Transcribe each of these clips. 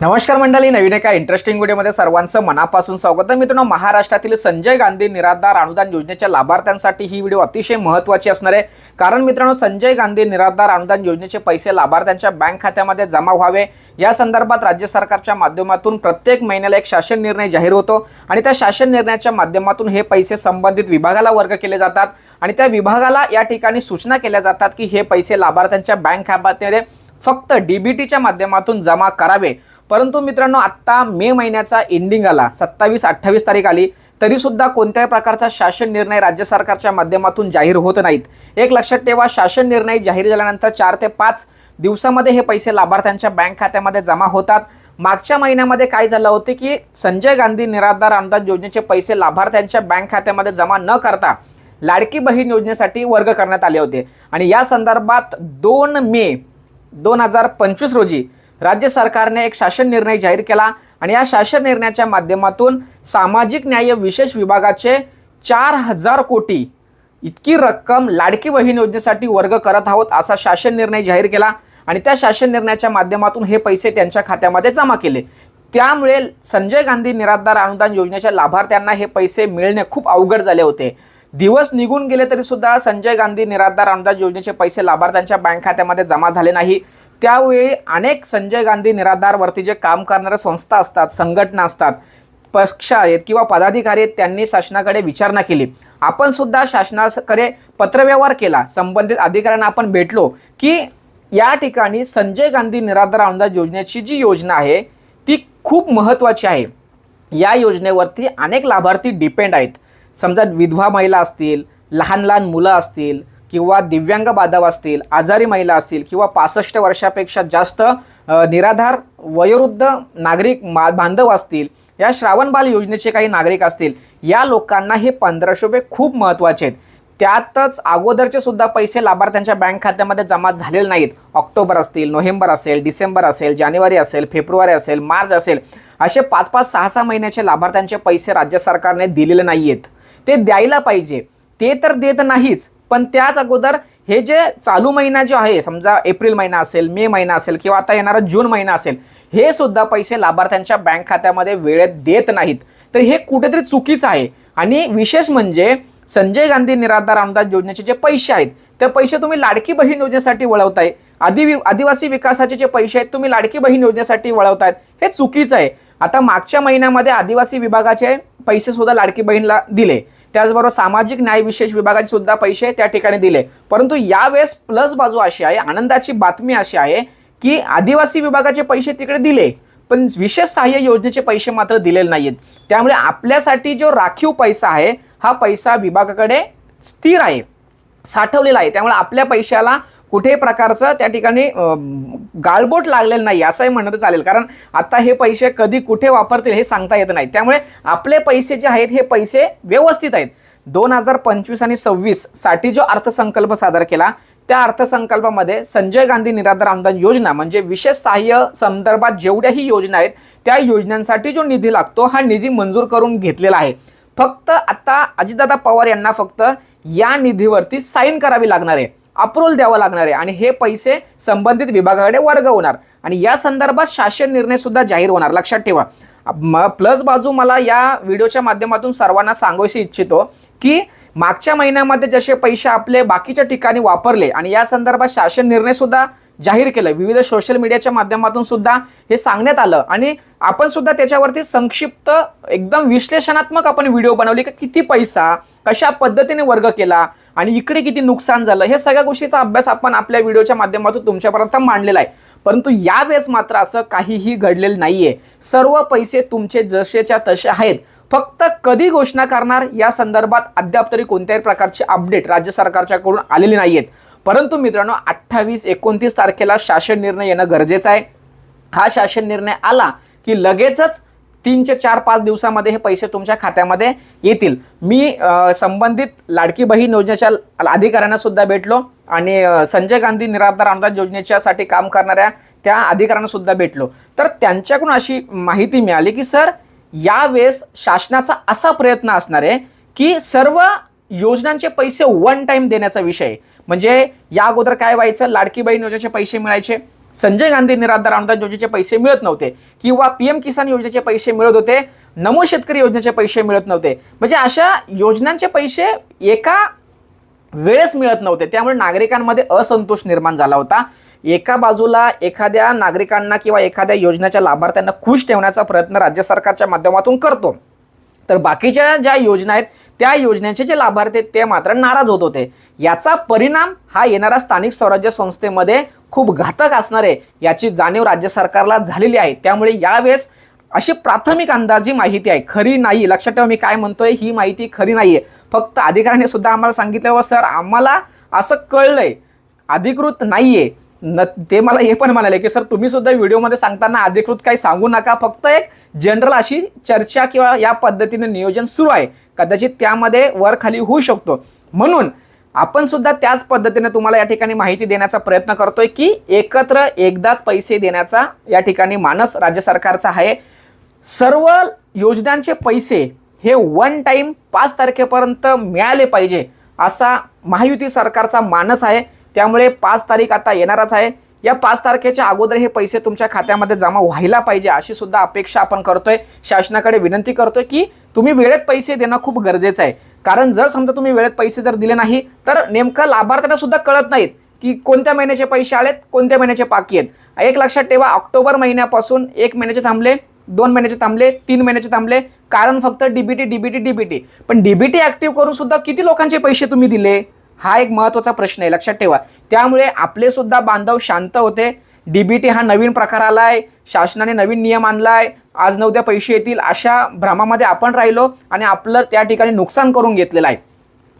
नमस्कार मंडळी नवीन एका इंटरेस्टिंग व्हिडिओमध्ये सर्वांचं मनापासून स्वागत. आहे मित्रांनो महाराष्ट्रातील संजय गांधी निराधार अनुदान योजनेच्या लाभार्थ्यांसाठी ही व्हिडिओ अतिशय महत्त्वाची असणार आहे. कारण मित्रांनो संजय गांधी निराधार अनुदान योजनेचे पैसे लाभार्थ्यांच्या बँक खात्यामध्ये जमा व्हावे. या संदर्भात राज्य सरकारच्या माध्यमातून प्रत्येक महिन्याला एक शासन निर्णय जाहीर होतो आणि त्या शासन निर्णयाच्या माध्यमातून हे पैसे संबंधित विभागाला वर्ग केले जातात आणि त्या विभागाला या ठिकाणी सूचना केल्या जातात की हे पैसे लाभार्थ्यांच्या बँक खात्यामध्ये फक्त डीबीटीच्या माध्यमातून जमा करावे. परंतु मित्रांनो आत्ता मे महिन्याचा एंडिंग आला. सत्तावीस अठ्ठावीस तारीख आली. तरीसुद्धा कोणत्याही प्रकारचा शासन निर्णय राज्य सरकारच्या माध्यमातून जाहीर होत नाहीत. एक लक्षात ठेवा शासन निर्णय जाहीर झाल्यानंतर चार ते पाच दिवसामध्ये हे पैसे लाभार्थ्यांच्या बँक खात्यामध्ये जमा होतात. मागच्या महिन्यामध्ये काय झालं होते की संजय गांधी निराधार अनुदान योजनेचे पैसे लाभार्थ्यांच्या बँक खात्यामध्ये जमा न करता लाडकी बहीण योजनेसाठी वर्ग करण्यात आले होते. आणि या संदर्भात दोन मे दोन हजार पंचवीस रोजी राज्य सरकारने एक शासन निर्णय जाहीर केला आणि या शासन निर्णयाच्या माध्यमातून सामाजिक न्याय विशेष विभागाचे चार हजार कोटी इतकी रक्कम लाडकी बहीण योजनेसाठी वर्ग करत आहोत असा शासन निर्णय जाहीर केला. आणि त्या शासन निर्णयाच्या माध्यमातून हे पैसे त्यांच्या खात्यामध्ये जमा केले. त्यामुळे संजय गांधी निराधार अनुदान योजनेच्या लाभार्थ्यांना हे पैसे मिळणे खूप अवघड झाले होते. दिवस निघून गेले तरी सुद्धा संजय गांधी निराधार अनुदान योजनेचे पैसे लाभार्थ्यांच्या बँक खात्यामध्ये जमा झाले नाही. त्यावेळी अनेक संजय गांधी निराधारवरती जे काम करणाऱ्या संस्था असतात संघटना असतात पक्ष आहेत किंवा पदाधिकारी आहेत त्यांनी शासनाकडे विचारणा केली. आपण सुद्धा शासनाकडे पत्रव्यवहार केला. संबंधित अधिकाऱ्यांना आपण भेटलो की या ठिकाणी संजय गांधी निराधार अनुदान योजनेची जी योजना आहे ती खूप महत्त्वाची आहे. या योजनेवरती अनेक लाभार्थी डिपेंड आहेत. समजा विधवा महिला असतील लहान लहान मुलं असतील किंवा दिव्यांग बांधव असतील आजारी महिला असतील किंवा पासष्ट वर्षापेक्षा जास्त निराधार वयोवृद्ध नागरिक मा बांधव असतील या श्रावण बाल योजनेचे काही नागरिक असतील या लोकांना हे पंधराशे रुपये खूप महत्त्वाचे आहेत. त्यातच अगोदरचे सुद्धा पैसे लाभार्थ्यांच्या बँक खात्यामध्ये जमा झालेले नाहीत. ऑक्टोबर असतील नोव्हेंबर असेल डिसेंबर असेल जानेवारी असेल फेब्रुवारी असेल मार्च असेल असे पाच पाच सहा सहा महिन्याचे लाभार्थ्यांचे पैसे राज्य सरकारने दिलेले नाही आहेत ते द्यायला पाहिजे. ते तर देत नाहीच. पण त्याच अगोदर हे जे चालू महिना जो आहे समजा एप्रिल महिना असेल मे महिना असेल किंवा आता येणारा जून महिना असेल हे सुद्धा पैसे लाभार्थ्यांच्या बँक खात्यामध्ये वेळेत देत नाहीत. तर हे कुठेतरी चुकीचं आहे. आणि विशेष म्हणजे संजय गांधी निराधार अनुदान योजनेचे जे पैसे आहेत ते पैसे तुम्ही लाडकी बहीण योजनेसाठी वळवताय. आदि आदिवासी विकासाचे जे पैसे आहेत तुम्ही लाडकी बहीण योजनेसाठी वळवतायत. हे चुकीचं आहे. आता मागच्या महिन्यामध्ये आदिवासी विभागाचे पैसे सुद्धा लाडकी बहीणला दिले. त्याचबरोबर सामाजिक न्याय विशेष विभागाचे सुद्धा पैसे त्या ठिकाणी दिले. परंतु यावेळेस प्लस बाजू अशी आहे आनंदाची बातमी अशी आहे की आदिवासी विभागाचे पैसे तिकडे दिले पण विशेष सहाय्य योजनेचे पैसे मात्र दिलेले नाहीत त्यामुळे आपल्यासाठी जो राखीव पैसा आहे हा पैसा विभागाकडे स्थिर आहे साठवलेला आहे. त्यामुळे आपल्या पैशाला कुठेही प्रकारचं त्या ठिकाणी गाळबोट लागलेलं नाही असंही म्हणत चालेल. कारण आता हे पैसे कधी कुठे वापरतील हे सांगता येत नाही. त्यामुळे आपले पैसे जे आहेत हे पैसे व्यवस्थित आहेत. दोन हजार पंचवीस आणि सव्वीससाठी जो अर्थसंकल्प सादर केला त्या अर्थसंकल्पामध्ये संजय गांधी निराधार अनुदान योजना म्हणजे विशेष सहाय्य संदर्भात जेवढ्याही योजना आहेत त्या योजनांसाठी जो निधी लागतो हा निधी मंजूर करून घेतलेला आहे. फक्त आता अजितदादा पवार यांना फक्त या निधीवरती साईन करावी लागणार आहे. अप्रुव्हल द्यावं लागणार आहे आणि हे पैसे संबंधित विभागाकडे वर्ग होणार आणि या संदर्भात शासन निर्णय सुद्धा जाहीर होणार. लक्षात ठेवा. प्लस बाजू मला या व्हिडिओच्या माध्यमातून सर्वांना सांगायची इच्छितो की मागच्या महिन्यामध्ये जसे पैसे आपले बाकीच्या ठिकाणी वापरले आणि या संदर्भात शासन निर्णय सुद्धा जाहीर केलं. विविध सोशल मीडियाच्या माध्यमातून सुद्धा हे सांगण्यात आलं. आणि आपण सुद्धा त्याच्यावरती संक्षिप्त एकदम विश्लेषणात्मक आपण व्हिडिओ बनवले की किती पैसा कशा पद्धतीने वर्ग केला आणि इकडे किती नुकसान झालं हे सगळ्या गोष्टीचा अभ्यास आपण आपल्या व्हिडिओच्या माध्यमातून तुमच्यापर्यंत मांडलेला आहे. परंतु यावेळेस मात्र असं काहीही घडलेलं नाहीये. सर्व पैसे तुमचे जसेच्या तसे आहेत. फक्त कधी घोषणा करणार या संदर्भात अद्याप तरी कोणत्याही प्रकारचे अपडेट राज्य सरकारच्याकडून आलेले नाहीयेत. परंतु मित्रांनो अठ्ठावीस एकोणतीस तारखेला शासन निर्णय येणं गरजेचं आहे. हा शासन निर्णय आला की लगेचच तीन ते चार पाच दिवसामध्ये हे पैसे तुमच्या खात्यामध्ये येतील. मी संबंधित लाडकी बहीण योजनेच्या अधिकाऱ्यांना सुद्धा भेटलो आणि संजय गांधी निराधार अनुदान योजनेच्यासाठी काम करणाऱ्या त्या अधिकाऱ्यांना सुद्धा भेटलो. तर त्यांच्याकडून अशी माहिती मिळाली की सर यावेळेस शासनाचा असा प्रयत्न असणार आहे की सर्व योजनांचे पैसे वन टाईम देण्याचा विषय म्हणजे या अगोदर काय व्हायचं? लाडकी बहीण योजनेचे पैसे मिळायचे. संजय गांधी निराधार अनुदान योजनेचे पैसे मिळत नव्हते. किंवा पीएम किसान योजनेचे पैसे मिळत होते नमो शेतकरी योजनेचे पैसे मिळत नव्हते. म्हणजे अशा योजनांचे पैसे एका वेळेस मिळत नव्हते. त्यामुळे नागरिकांमध्ये असंतोष निर्माण झाला होता. एका बाजूला एखाद्या नागरिकांना किंवा एखाद्या योजनेच्या लाभार्थ्यांना खुश ठेवण्याचा प्रयत्न राज्य सरकारच्या माध्यमातून करतो. तर बाकीच्या ज्या योजना आहेत त्या योजनेचे जे लाभार्थी आहेत ते मात्र नाराज होत होते. याचा परिणाम हा येणाऱ्या स्थानिक स्वराज्य संस्थेमध्ये खूप घातक असणार आहे याची जाणीव राज्य सरकारला झालेली आहे. त्यामुळे यावेळेस अशी प्राथमिक अंदाजी माहिती आहे. खरी नाही. लक्षात ठेवा मी काय म्हणतोय ही माहिती खरी नाहीये. फक्त अधिकाऱ्याने सुद्धा आम्हाला सांगितलं "व सर आम्हाला असं कळलंय. अधिकृत नाहीये. न ते मला हे पण म्हणाले की सर तुम्ही सुद्धा व्हिडिओमध्ये सांगताना अधिकृत काही सांगू नका. फक्त एक जनरल अशी चर्चा किंवा या पद्धतीने नियोजन सुरू आहे. कदाचित त्यामध्ये वर खाली होऊ शकतो. म्हणून आपण सुद्धा त्याच पद्धतीने तुम्हाला या ठिकाणी माहिती देण्याचा प्रयत्न करतोय की एकत्र एकदाच पैसे देण्याचा या ठिकाणी मानस राज्य सरकारचा आहे. सर्व योजनांचे पैसे हे वन टाईम पाच तारखेपर्यंत मिळाले पाहिजे असा महायुती सरकारचा मानस आहे. त्यामुळे पाच तारीख आता येणारच आहे. या पाच तारखेच्या अगोदर हे पैसे तुमच्या खात्यामध्ये जमा व्हायला पाहिजे अशी सुद्धा अपेक्षा आपण करतोय. शासनाकडे विनंती करतोय की तुम्ही वेळेत पैसे देणं खूप गरजेचं आहे. कारण जर समजा तुम्ही वेळेत पैसे जर दिले नाही तर नेमकं लाभार्थ्यांना सुद्धा कळत नाहीत की कोणत्या महिन्याचे पैसे आलेत कोणत्या महिन्याचे पाकी आहेत. एक लक्षात ठेवा ऑक्टोबर महिन्यापासून एक महिन्याचे थांबले दोन महिन्याचे थांबले तीन महिन्याचे थांबले कारण फक्त डीबीटी डीबीटी डीबीटी पण डीबीटी ऍक्टिव्ह करून सुद्धा किती लोकांचे पैसे तुम्ही दिले? हा एक महत्त्वाचा प्रश्न आहे लक्षात ठेवा. त्यामुळे आपले सुद्धा बांधव शांत होते. डीबीटी हा नवीन प्रकार आला आहे शासनाने नवीन नियम आणलाय आज न पैसे येतील अशा भ्रमामध्ये आपण राहिलो आणि आपलं त्या ठिकाणी नुकसान करून घेतलेलं आहे.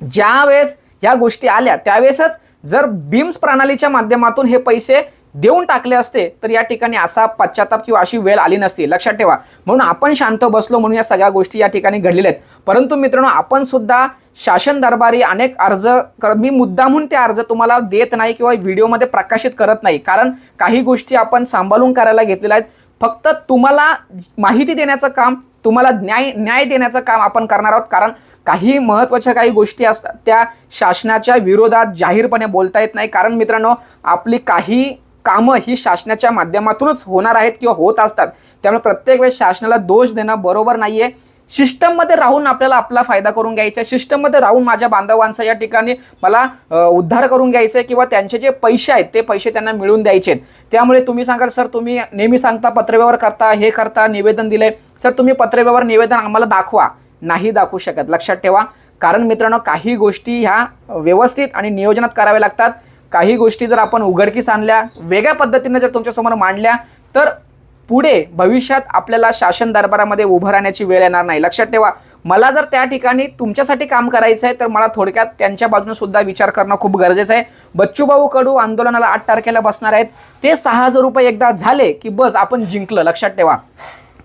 ज्या वेळेस ह्या गोष्टी आल्या त्यावेळेसच जर बीम्स प्रणालीच्या माध्यमातून हे पैसे देऊन टाकले असते तर या ठिकाणी असा पश्चाताप किंवा अशी वेळ आली नसती. लक्षात ठेवा म्हणून आपण शांत बसलो म्हणून या सगळ्या गोष्टी या ठिकाणी घडलेल्या आहेत. परंतु मित्रांनो आपण सुद्धा शासन दरबारी अनेक अर्ज कर मी मुद्दामहून ते अर्ज तुम्हाला देत नाही किंवा व्हिडिओमध्ये प्रकाशित करत नाही. कारण काही गोष्टी आपण सांभाळून करायला घेतलेल्या आहेत. फक्त तुम्हाला माहिती देण्याचं काम तुम्हाला न्याय न्याय देण्याचं काम आपण करणार आहोत. कारण काही महत्त्वाच्या काही गोष्टी असतात त्या शासनाच्या विरोधात जाहीरपणे बोलता येत नाही. कारण मित्रांनो आपली काही कामं ही शासनाच्या माध्यमातूनच होणार आहेत किंवा होत असतात. त्यामुळे प्रत्येक वेळेस शासनाला दोष देणं बरोबर नाही आहे सिस्टममध्ये राहून आपल्याला आपला फायदा करून घ्यायचा आहे. सिस्टममध्ये राहून माझ्या बांधवांचा या ठिकाणी मला उद्धार करून घ्यायचा आहे किंवा त्यांचे जे पैसे आहेत ते पैसे त्यांना मिळवून द्यायचे आहेत. त्यामुळे तुम्ही सांगाल सर तुम्ही नेहमी सांगता पत्रव्यवहार करता हे करता निवेदन दिले सर तुम्ही पत्रव्यवहार निवेदन आम्हाला दाखवा. नाही दाखवू शकत. लक्षात ठेवा. कारण मित्रांनो काही गोष्टी ह्या व्यवस्थित आणि नियोजनात कराव्या लागतात. काही गोष्टी जर आपण उघडकीस आणल्या वेगळ्या पद्धतीने जर तुमच्यासमोर मांडल्या तर पुढे भविष्यात आपल्याला शासन दरबारामध्ये उभं राहण्याची वेळ येणार नाही. लक्षात ठेवा मला जर त्या ठिकाणी तुमच्यासाठी काम करायचं आहे तर मला थोडक्यात त्यांच्या बाजूने सुद्धा विचार करणं खूप गरजेचं आहे. बच्चूभाऊ कडू आंदोलनाला आठ तारखेला बसणार आहेत. ते सहा हजार रुपये एकदा झाले की बस आपण जिंकलं. लक्षात ठेवा.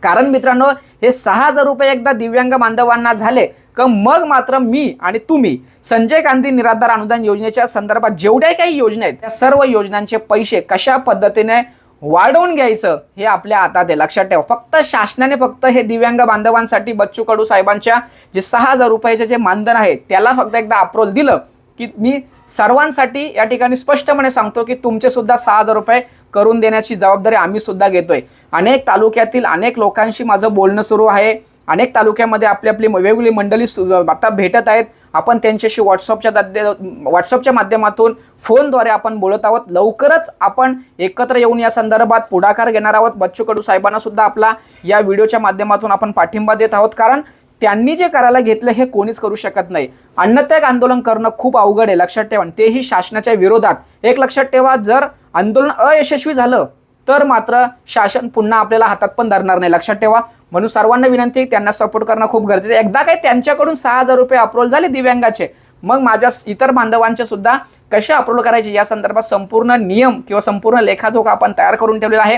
कारण मित्रांनो हे सहा हजार रुपये एकदा दिव्यांग बांधवांना झाले का मग मात्र मी आणि तुम्ही संजय गांधी निराधार अनुदान योजनेच्या संदर्भात जेवढ्या काही योजना आहेत त्या सर्व योजनांचे पैसे कशा पद्धतीने वाढवून घ्यायचं हे आपल्या हातात आहे. लक्षात ठेवा. फक्त शासनाने फक्त हे दिव्यांग बांधवांसाठी बच्चू कडू साहेबांच्या जे सहा हजार रुपयाचे जे मानधन आहे त्याला फक्त एकदा अप्रोल दिलं की मी सर्वांसाठी या ठिकाणी स्पष्टपणे सांगतो की तुमचे सुद्धा सहा हजार रुपये करून देण्याची जबाबदारी आम्ही सुद्धा घेतोय. अनेक तालुक्यातील अनेक लोकांशी माझं बोलणं सुरू आहे. अनेक तालुक्यामध्ये आपली आपली वेगवेगळी मंडळी सु- आता भेटत आहेत. आपण त्यांच्याशी व्हॉट्सअपच्या दाद्य- व्हॉट्सअपच्या माध्यमातून फोनद्वारे आपण बोलत आहोत. लवकरच आपण एकत्र येऊन या संदर्भात पुढाकार घेणार आहोत. बच्चू कडू साहेबांना सुद्धा आपला या व्हिडिओच्या माध्यमातून आपण पाठिंबा देत आहोत. कारण त्यांनी जे करायला घेतलं हे कोणीच करू शकत नाही. अन्नत्याग आंदोलन करणं खूप अवघड आहे लक्षात ठेवा. तेही शासनाच्या विरोधात. एक लक्षात ठेवा जर आंदोलन अयशस्वी झालं तर मात्र शासन पुन्हा आपल्याला हातात पण धरणार नाही. लक्षात ठेवा. म्हणून सर्वांना विनंती आहे, त्यांना सपोर्ट करणं खूप गरजेचं आहे. एकदा काय त्यांच्याकडून सहा हजार रुपये अप्रोल झाले दिव्यांगाचे मग माझ्या इतर बांधवांचे सुद्धा कसे अप्रोल करायचे? या संदर्भात संपूर्ण नियम किंवा संपूर्ण लेखाजोखा आपण तयार करून ठेवलेला आहे.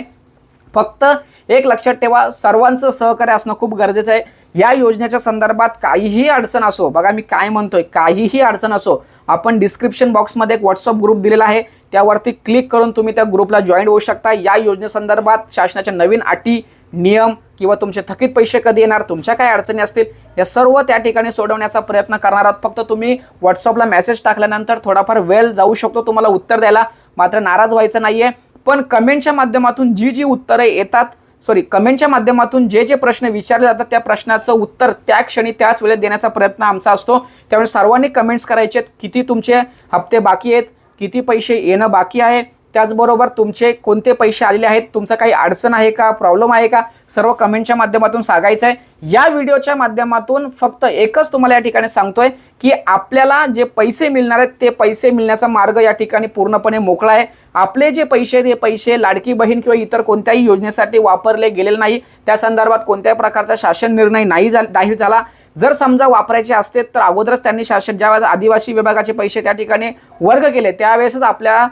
फक्त एक लक्षात ठेवा सर्वांचं सहकार्य असणं खूप गरजेचं आहे. या योजनेच्या संदर्भात काहीही अडचण असो बघा मी काय म्हणतोय काहीही अडचण असो आपण डिस्क्रिप्शन बॉक्समध्ये एक व्हॉट्सअप ग्रुप दिलेला आहे. त्यावरती क्लिक करून तुम्ही त्या ग्रुपला जॉईन होऊ शकता. या योजनेसंदर्भात शासनाच्या नवीन अटी नियम किंवा तुमचे थकीत पैसे कधी येणार तुमच्या काय अडचणी असतील या सर्व त्या ठिकाणी सोडवण्याचा प्रयत्न करणार आहोत. फक्त तुम्ही व्हॉट्सअपला मेसेज टाकल्यानंतर थोडाफार वेळ जाऊ शकतो तुम्हाला उत्तर द्यायला. मात्र नाराज व्हायचं नाहीये. पण कमेंटच्या माध्यमातून जी जी उत्तरे येतात सॉरी कमेंटच्या माध्यमातून जे जे प्रश्न विचारले जातात त्या प्रश्नाचं उत्तर त्या क्षणी त्याच वेळेत देण्याचा प्रयत्न आमचा असतो. त्यामुळे सर्वांनी कमेंट्स करायचे आहेत किती तुमचे हप्ते बाकी आहेत किती पैसे येणं बाकी आहे त्याचबरोबर तुमचे कोणते पैसे आलेले आहेत तुमचं काही अडचण आहे का प्रॉब्लेम आहे का सर्व कमेंटच्या माध्यमातून सांगायचं आहे या व्हिडिओच्या माध्यमातून फक्त एकच तुम्हाला या ठिकाणी सांगतोय की आपल्याला जे पैसे मिळणार आहेत ते पैसे मिळण्याचा मार्ग या ठिकाणी पूर्णपणे मोकळा आहे. आपले जे पैसे ते पैसे लाडकी बहीण किंवा इतर कोणत्याही योजनेसाठी वापरले गेलेले नाही. त्या संदर्भात कोणत्याही प्रकारचा शासन निर्णय नाही झाला जाहीर झाला. जर समजा वापरायचे असते तर अगोदरच त्यांनी शासन ज्यावेळेस आदिवासी विभागाचे पैसे त्या ठिकाणी वर्ग केले त्यावेळेसच आपल्या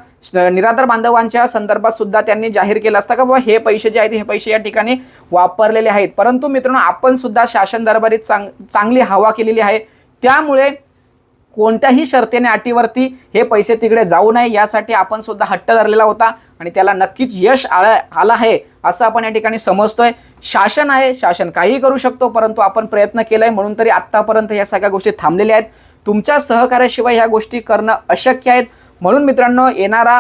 निराधार बांधवांच्या संदर्भात सुद्धा त्यांनी जाहीर केलं असतं का बाबा हे पैसे जे आहेत हे पैसे या ठिकाणी वापरलेले आहेत. परंतु मित्रांनो आपण सुद्धा शासन दरबारीत चांग चांगली हवा केलेली आहे. त्यामुळे कोणत्याही शर्तीने अटीवरती हे पैसे तिकडे जाऊ नये यासाठी आपण सुद्धा हट्ट धरलेला होता आणि त्याला नक्कीच यश आला आलं आहे असं आपण या ठिकाणी समजतोय. शासन आहे शासन काहीही करू शकतो परंतु आपण प्रयत्न केलाय म्हणून तरी आत्तापर्यंत या सगळ्या गोष्टी थांबलेल्या आहेत. तुमच्या सहकार्याशिवाय ह्या गोष्टी करणं अशक्य आहेत. म्हणून मित्रांनो येणारा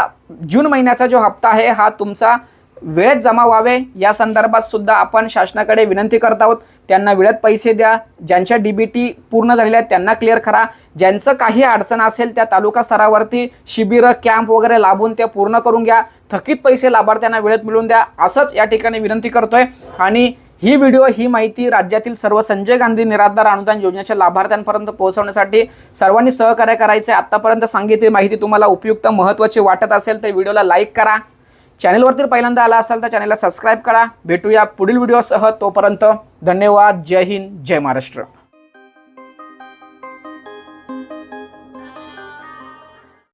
जून महिन्याचा जो हप्ता आहे हा तुमचा वेळेत जमा व्हावे. या संदर्भात सुद्धा आपण शासनाकडे विनंती करत आहोत. त्यांना वेळेत पैसे द्या. ज्यांच्या डीबीटी पूर्ण झालेल्या आहेत त्यांना क्लिअर करा. ज्यांचं काही अडचण असेल त्या तालुका स्तरावरती शिबिरं कॅम्प वगैरे लाभून ते पूर्ण करून घ्या. थकीत पैसे लाभार्थ्यांना वेळेत मिळवून द्या. असंच या ठिकाणी विनंती करतोय. आणि ही व्हिडिओ ही माहिती राज्यातील सर्व संजय गांधी निराधार अनुदान योजनेच्या लाभार्थ्यांपर्यंत पोहोचवण्यासाठी सर्वांनी सहकार्य करायचे आत्तापर्यंत सांगितली माहिती तुम्हाला उपयुक्त महत्त्वाची वाटत असेल तर व्हिडिओला लाईक करा. चॅनलवरती पहिल्यांदा आला असाल तर चॅनलला सबस्क्राईब करा. भेटूया पुढील व्हिडिओसह. तोपर्यंत धन्यवाद. जय हिंद. जय महाराष्ट्र.